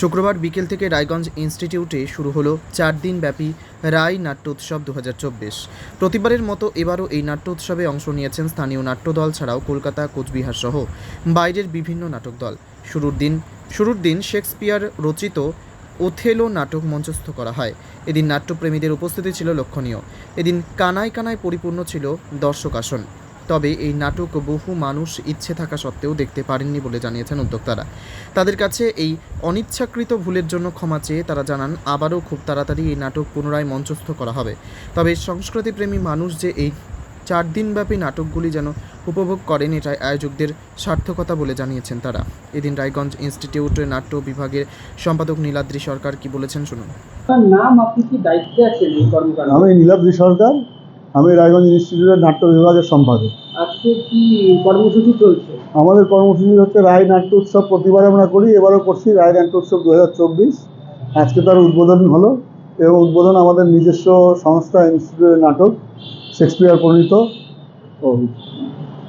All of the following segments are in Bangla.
শুক্রবার বিকেল থেকে রায়গঞ্জ ইনস্টিটিউটে শুরু হলো চার দিন ব্যাপী রায় নাট্যোৎসব দু হাজার চব্বিশ। প্রতিবারের মতো এবারও এই নাট্যোৎসবে অংশ নিয়েছেন স্থানীয় নাট্যদল ছাড়াও কলকাতা, কোচবিহার সহ বাইরের বিভিন্ন নাটক দল। শুরুর দিন শুরুর দিন শেক্সপিয়ার রচিত ওথেলো নাটক মঞ্চস্থ করা হয়। এদিন নাট্যপ্রেমীদের উপস্থিতি ছিল লক্ষণীয়। এদিন কানায় কানায় পরিপূর্ণ ছিল দর্শক আসন তবে এই নাটক বহু মানুষ ইচ্ছে থাকা সত্ত্বেও দেখতে পারেননি বলে জানিয়েছেন উদ্যোক্তারা। তাদের কাছে এই অনিচ্ছাকৃত ভুলের জন্য ক্ষমা চেয়ে তারা জানান আবারও খুব তাড়াতাড়ি এই নাটক পুনরায় মঞ্চস্থ করা হবে। তবে সংস্কৃতিপ্রেমী মানুষ যে এই চার দিনব্যাপী নাটকগুলি যেন উপভোগ করেন এটাই আয়োজকদের সার্থকতা বলে জানিয়েছেন তারা। এদিন রায়গঞ্জ ইনস্টিটিউটের নাট্য বিভাগের সম্পাদক নীলাদ্রি সরকার কি বলেছেন শুনুন। নাম আপনি কি দায়িত্বে আছেন আমি নীলাদ্রি সরকার। আমি রায়গঞ্জ ইনস্টিটিউটের নাট্য বিভাগের সম্পাদক। আজকে কি কর্মসূচি চলছে? আমাদের কর্মসূচি হচ্ছে রায় নাট্য উৎসব প্রতিবার আমরা করি এবারও করছি রায় নাট্য উৎসব দু হাজার চব্বিশ। আজকে তার উদ্বোধন হলো এবং উদ্বোধন আমাদের নিজস্ব সংস্থা ইনস্টিটিউটের নাটক শেক্সপিয়ার প্রণীত। ও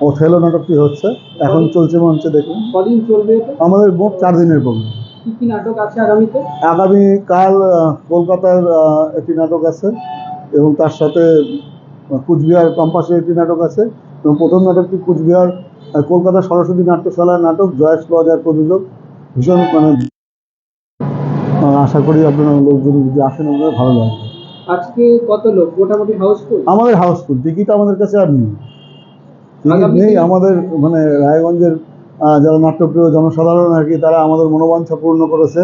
ওথেলো নাটকটি হচ্ছে এখন চলছে মঞ্চে দেখুন। কদিন চলবে আমাদের মোট চার দিনের প্রোগ্রাম। কি কি নাটক আছে আগামীতে? আগামী কাল আহ, কলকাতার একটি নাটক আছে এবং তার সাথে কুচবিহার কম্পাসের একটি নাটক আছে। এবং প্রথম নাটকটি কুচবিহার কলকাতা সরস্বতী নাট্যশালার নাটক জয়েস লজার প্রযোজক ভীষণ মানে আশা করি আপনারা লোকজন যদি আসেন আমাদের ভালো লাগবে। আজকে কত লোক? মোটামুটি হাউসফুল আমাদের হাউসফুল টিকিট আমাদের কাছে আর নেই। নেই আমাদের মানে রায়গঞ্জের যারা নাট্যপ্রিয় জনসাধারণ আর কি তারা আমাদের মনোবাঞ্ছা পূর্ণ করেছে।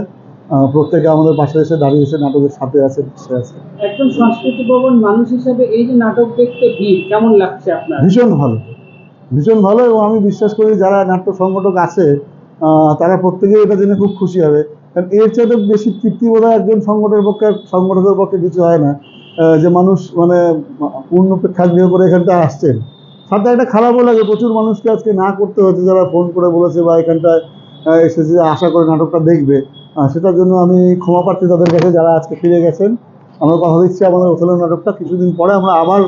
প্রত্যেকে আমাদের পাশে এসে দাঁড়িয়েছে নাটকের সাথে আছে বসে আছে। একজন সংস্কৃতি ভবন মানুষ হিসাবে এই যে নাটক দেখতে ভিড় কেমন লাগছে আপনার? ভীষণ ভালো ভীষণ ভালো এবং আমি বিশ্বাস করি যারা নাট্য সংগঠক আছে তারা প্রত্যেকেই এটা জেনে খুব খুশি হবে। কারণ এর চাইতে বেশি তৃপ্তি বোধ একজন সংগঠনের পক্ষে সংগঠকের পক্ষে কিছু হয় না। যে মানুষ মানে পূর্ণ প্রেক্ষাগৃহ করে এখানটা আসছেন। সাথে একটা খারাপও লাগে প্রচুর মানুষকে আজকে না করতে হচ্ছে যারা ফোন করে বলেছে বা এখানটায় এসেছে আশা করে নাটকটা দেখবে। সেটার জন্য আমি ক্ষমা প্রার্থী তাদের কাছে যারা আজকে ফিরে গেছেন, আমরা কথা দিচ্ছি আমাদের ওথেলো নাটকটা। কিছুদিন পরে আমরা আবার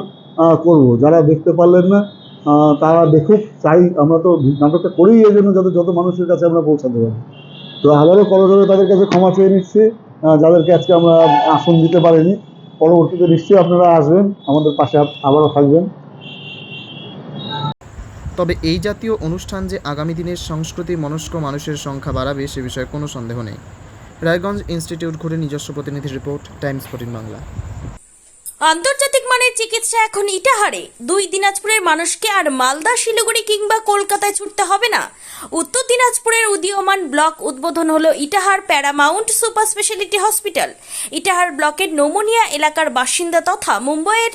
করব। যারা দেখতে পারলেন না তারা দেখুক, চাই আমরা তো নাটকটা করেই এই জন্য যাতে যত মানুষের কাছে আমরা পৌঁছাতে পারি। তো আবারও করজোরে তাদের কাছে ক্ষমা চেয়ে নিচ্ছি যাদেরকে আজকে আমরা আসন দিতে পারিনি। পরবর্তীতে নিশ্চয়ই আপনারা আসবেন, আমাদের পাশে আবারও থাকবেন। তবে এই জাতীয় অনুষ্ঠান যে আগামী দিনের সংস্কৃতি, মনস্ক মানুষের সংখ্যা বাড়াবে সে বিষয়ে কোনো সন্দেহ নেই। রায়গঞ্জ ইনস্টিটিউট ঘুরে নিজস্ব প্রতিনিধি রিপোর্ট, টাইমস ফোর্টিন বাংলা। আন্তর্জাতিক মানের চিকিৎসা এখন ইটাহারে। দুই দিনাজপুরের মানুষকে আর মালদা, শিলিগুড়ি কিংবা কলকাতায় ছুটতে হবে না। উত্তর দিনাজপুরের উদীয়মান ব্লক উদ্বোধন হলো Itahar paramount super speciality hospital. Itahar ব্লকের নোমোনিয়া এলাকার বাসিন্দা তথা মুম্বইয়ের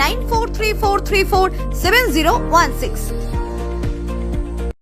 9434347016